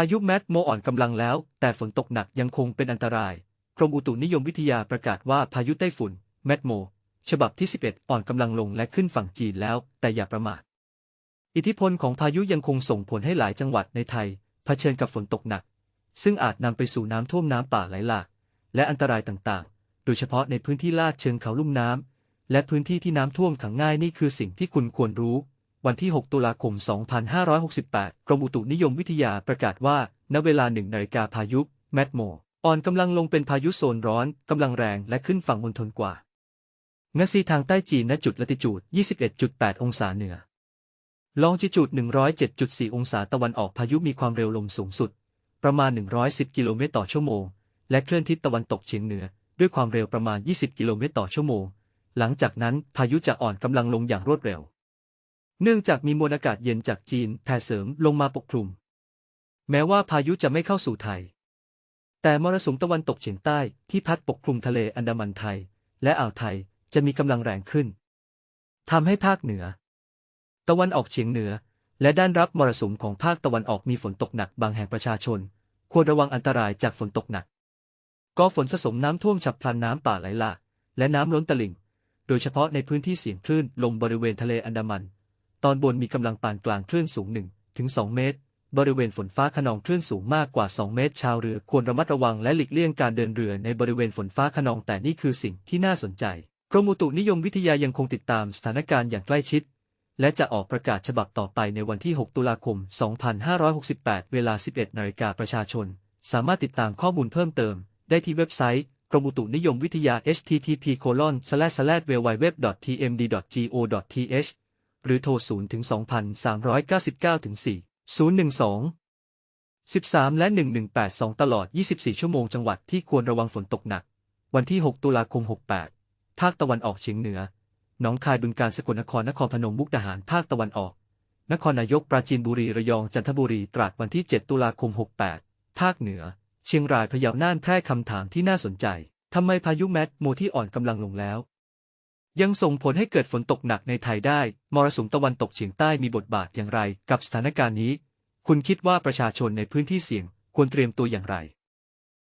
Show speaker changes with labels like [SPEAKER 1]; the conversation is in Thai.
[SPEAKER 1] พายุแมทโมอ่อนกำลังแล้ว แต่ฝนตกหนักยังคงเป็นอันตราย กรมอุตุนิยมวิทยาประกาศว่าพายุไต้ฝุ่น แมทโม ฉบับที่ 11 อ่อนกำลังลงและขึ้นฝั่งจีนแล้ว แต่อย่าประมาท อิทธิพลของพายุยังคงส่งผลให้หลายจังหวัดในไทย เผชิญกับฝนตกหนัก ซึ่งอาจนำไปสู่น้ำท่วมน้ำป่าไหลหลาก และอันตรายต่างๆ โดยเฉพาะในพื้นที่ลาดเชิงเขาลุ่มน้ำและพื้นที่ที่น้ำท่วมขังง่ายนี่คือสิ่งที่คุณควรรู้ วันที่ 6 ตุลาคม 2568 กรมอุตุนิยมวิทยาประกาศว่า ณ เวลาหนึ่งนาฬิกาพายุ แมทโม อ่อนกำลังลงเป็นพายุโซนร้อน กำลังแรงและขึ้นฝั่งมณฑลกว่างซีทางใต้จีนณจุดละติจูด 21.8 องศาเหนือ ลองจิจูด 107.4 องศาตะวันออกพายุมีความเร็วลมสูงสุด ประมาณ 110 กิโลเมตรต่อชั่วโมง และเคลื่อนทิศตะวันตกเฉียงเหนือ ด้วยความเร็วประมาณ 20 กิโลเมตรต่อชั่วโมง หลังจากนั้นพายุจะอ่อนกำลังลงอย่างรวดเร็ว เนื่องจากมีมวลอากาศเย็นจากจีนแผ่เสริมลงมาปกคลุม แม้ว่าพายุจะไม่เข้าสู่ไทย แต่มรสุมตะวันตกเฉียงใต้ที่พัดปกคลุมทะเลอันดามันไทย และอ่าวไทยจะมีกำลังแรงขึ้นทำให้ภาคเหนือ ตะวันออกเฉียงเหนือ และด้านรับมรสุมของภาคตะวันออกมีฝนตกหนักบางแห่งประชาชน ควรระวังอันตรายจากฝนตกหนักก็ฝนสะสมน้ำท่วมฉับพลันน้ำป่าไหลหลากและน้ำล้นตลิ่ง โดยเฉพาะในพื้นที่เสี่ยงคลื่นลมบริเวณทะเลอันดามัน ตอนบนมีกำลังปานกลางคลื่นสูง1ถึง2เมตร บริเวณฝนฟ้าขนองคลื่นสูงมากกว่า 2 เมตร ชาวเรือควรระมัดระวังและหลีกเลี่ยงการเดินเรือในบริเวณฝนฟ้าขนองแต่นี่คือสิ่งที่น่าสนใจ กรมอุตุนิยมวิทยายังคงติดตามสถานการณ์อย่างใกล้ชิด และจะออกประกาศฉบับต่อไปในวันที่ 6 ตุลาคม 2568 เวลา 11นาฬิกาประชาชน สามารถติดตามข้อมูลเพิ่มเติม ได้ที่เว็บไซต์กรมอุตุนิยมวิทยา http www.www.tmd.go.th หรือโทร 0 ถึง 2,399 ถึง 4 012 13 และ 1182 ตลอด 24 ชั่วโมงจังหวัดที่ควรระวังฝนตกหนัก วันที่ 6 ตุลาคม 68 ภาคตะวันออกเฉียงเหนือ หนองคายบึงกาฬสกลนครนครพนมมุกดาหารภาคตะวันออก นครนายกปราจีนบุรีระยองจันทบุรีตราดวันที่ 7 ตุลาคม 68 ภาคเหนือ เชียงรายพะเยาน่านแพร่คำถามที่น่าสนใจทำไมพายุแมทโมที่อ่อนกำลังลงแล้ว ยังส่งผลให้เกิดฝนตกหนักในไทยได้ มรสุมตะวันตกเฉียงใต้มีบทบาทอย่างไร กับสถานการณ์นี้ คุณคิดว่าประชาชนในพื้นที่เสี่ยงควรเตรียมตัวอย่างไร